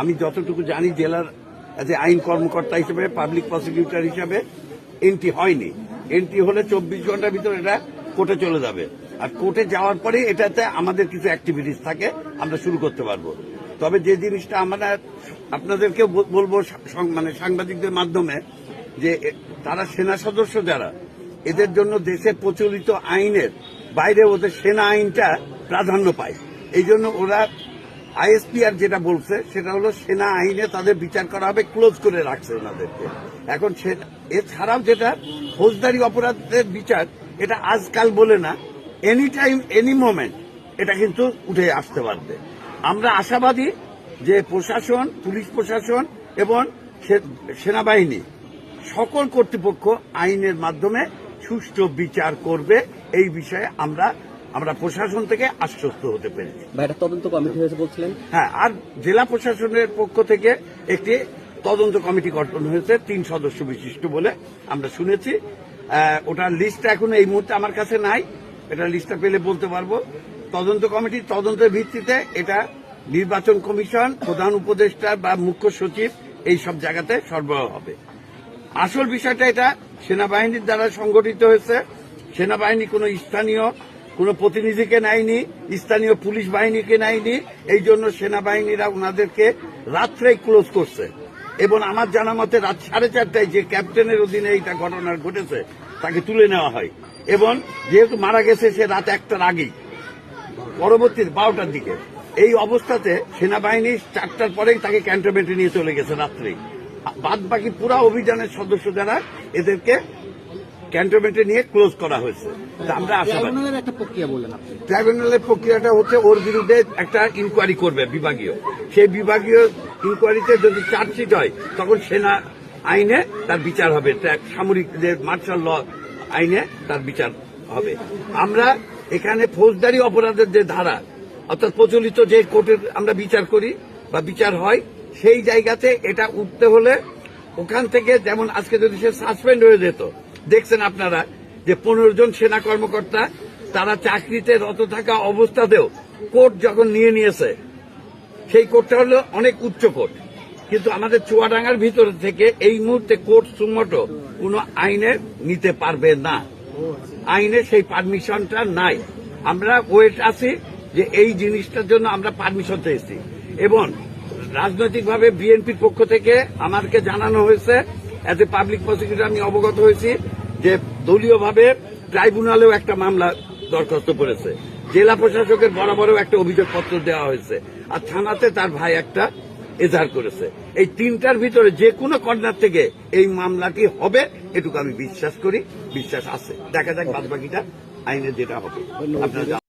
আমি যতটুকু জানি জেলার যে আইন কর্মকর্তা হিসেবে পাবলিক প্রসিকিউটর হিসেবে এন্ট্রি হয়নি। এন্ট্রি হলে চব্বিশ ঘণ্টার ভিতরে এটা কোর্টে চলে যাবে। আর কোর্টে যাওয়ার পরে এটাতে আমাদের কিছু অ্যাক্টিভিটিস থাকে, আমরা শুরু করতে পারব। তবে যে জিনিসটা আমরা আপনাদেরকেও বল- বলব মানে সাংবাদিকদের মাধ্যমে, যে তারা সেনা সদস্য যারা, এদের জন্য দেশের প্রচলিত আইনের বাইরে ওদের সেনা আইনটা প্রাধান্য পায়। এই জন্য ওরা আইএসপিআর যেটা বলছে, সেটা হলো সেনা আইনে তাদের বিচার করা হবে, ক্লোজ করে রাখছে ওনাদেরকে। এখন সে- এছাড়াও যেটা ফৌজদারি অপরাধের বিচার, এটা আজকাল বলে না এনি টাইম এনি মোমেন্ট এটা কিন্তু উঠে আসতে পারবে। আমরা আশাবাদী যে প্রশাসন, পুলিশ প্রশাসন এবং সেনাবাহিনী, সকল কর্তৃপক্ষ আইনের মাধ্যমে সুষ্ঠু বিচার করবে, এই বিষয়ে আমরা আমরা প্রশাসন থেকে আশ্বস্ত হতে পেরেছি। তদন্ত কমিটি হয়েছে বলছিলেন? হ্যাঁ আর জেলা প্রশাসনের পক্ষ থেকে একটি তদন্ত কমিটি গঠন হয়েছে তিন সদস্য বিশিষ্ট বলে আমরা শুনেছি। ওটার লিস্টটা এখন এই মুহূর্তে আমার কাছে নাই এটা লিস্টটা পেলে বলতে পারব। তদন্ত কমিটির তদন্তের ভিত্তিতে এটা নির্বাচন কমিশন প্রধান উপদেষ্টা বা মুখ্য সচিব এই সব জায়গাতে সরবরাহ হবে। আসল বিষয়টা এটা সেনাবাহিনীর দ্বারা সংগঠিত হয়েছে। সেনাবাহিনী কোনো স্থানীয় কোনো প্রতিনিধিকে নেয়নি, স্থানীয় পুলিশ বাহিনীকে নেয়নি, এই জন্য সেনাবাহিনীরা ওনাদেরকে রাত্রেই ক্লোজ করছে। এবং আমার জানা মতে রাত সাড়ে চারটায় যে ক্যাপ্টেনের অধীনে এইটা ঘটনা ঘটেছে, তাকে তুলে নেওয়া হয়। এবং যেহেতু মারা গেছে, সে রাত একটার আগেই, পরবর্তী বারোটার দিকে। এই অবস্থাতে সেনাবাহিনী চারটার পরেই তাকে ক্যান্টনমেন্টে নিয়ে চলে গেছে রাত্রেই। বাদ বাকি পুরা অভিযানের সদস্য যারা, এদেরকে ক্যান্টনমেন্টে নিয়ে ক্লোজ করা হয়েছে। আমরা ট্রাইব্যুনালের প্রক্রিয়াটা হচ্ছে ওর বিরুদ্ধে একটা ইনকোয়ারি করবে বিভাগীয়। সেই বিভাগীয় ইনকোয়ারিতে যদি চার্জশিট হয় তখন সেনা আইনে তার বিচার হবে। সামরিক যে মার্শাল ল আইনে তার বিচার হবে। আমরা এখানে ফৌজদারি অপরাধের যে ধারা অর্থাৎ প্রচলিত যে কোর্টের আমরা বিচার করি বা বিচার হয় সেই জায়গাতে এটা উঠতে হলে ওখান থেকে যেমন আজকে যদি সে সাসপেন্ড হয়ে যেত দেখছেন আপনারা যে পনেরো জন সেনা কর্মকর্তা, তারা চাকরিতে রত থাকা অবস্থাতেও কোর্ট যখন নিয়ে নিয়েছে, সেই কোর্টটা হলো অনেক উচ্চ কোর্ট। কিন্তু আমাদের চুয়াডাঙ্গার ভিতর থেকে এই মুহূর্তে কোর্ট সুমোটো কোনো আইনে নিতে পারবে না। আইনে সেই পারমিশনটা নাই। আমরা ওয়েট আছি যে এই জিনিসটার জন্য আমরা পারমিশন চেয়েছি। এবং রাজনৈতিকভাবে বিএনপির পক্ষ থেকে আমাকে জানানো হয়েছে এজ এ পাবলিক প্রসিকিউটর আমি অবগত হয়েছি যে দলীয়ভাবে ট্রাইব্যুনালেও একটা মামলা দরখাস্ত করেছে। জেলা প্রশাসকের বরাবরও একটা অভিযোগপত্র দেওয়া হয়েছে। আর থানাতে তার ভাই একটা এজাহার করেছে। এই তিনটার ভিতরে যে কোনো কর্নার থেকে এই মামলাটি হবে এটুকু আমি বিশ্বাস করি বিশ্বাস আছে। দেখা যাক বাদ বাকিটা আইনে যেটা হবে। আপনারা